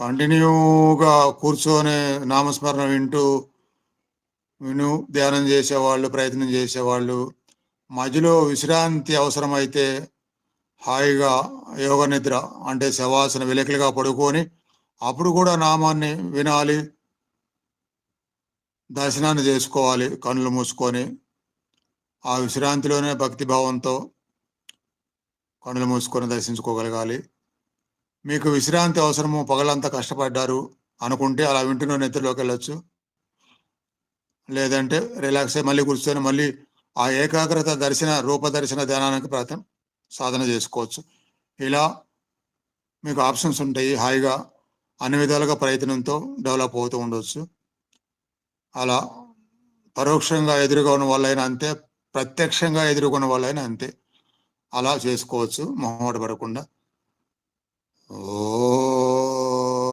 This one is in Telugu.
కంటిన్యూగా కూర్చొని నామస్మరణ వింటూ విను ధ్యానం చేసేవాళ్ళు ప్రయత్నం చేసేవాళ్ళు. మధ్యలో విశ్రాంతి అవసరమైతే హాయిగా యోగ నిద్ర అంటే శవాసన విలేకలుగా పడుకొని అప్పుడు కూడా నామాన్ని వినాలి. దర్శనాన్ని చేసుకోవాలి కళ్ళు మూసుకొని. ఆ విశ్రాంతిలోనే భక్తి భావంతో కళ్ళు మూసుకొని దర్శించుకోగలగాలి. మీకు విశ్రాంతి అవసరము పగలంతా కష్టపడ్డారు అనుకుంటే అలా వింటున్న నిద్రలోకి వెళ్ళొచ్చు. లేదంటే రిలాక్స్ అయ్యి మళ్ళీ కూర్చొని మళ్ళీ ఆ ఏకాగ్రత దర్శన రూప దర్శన ధ్యానానికి ప్రయత్నం సాధన చేసుకోవచ్చు. ఇలా మీకు ఆప్షన్స్ ఉంటాయి. హాయిగా అన్ని విధాలుగా ప్రయత్నంతో డెవలప్ అవుతూ ఉండవచ్చు అలా పరోక్షంగా ఎదురుగా ఉన్న వాళ్ళైనా అంతే ప్రత్యక్షంగా ఎదుర్కొన్న వాళ్ళైనా అంతే. అలా చేసుకోవచ్చు మొహమాట పడకుండా. Oh.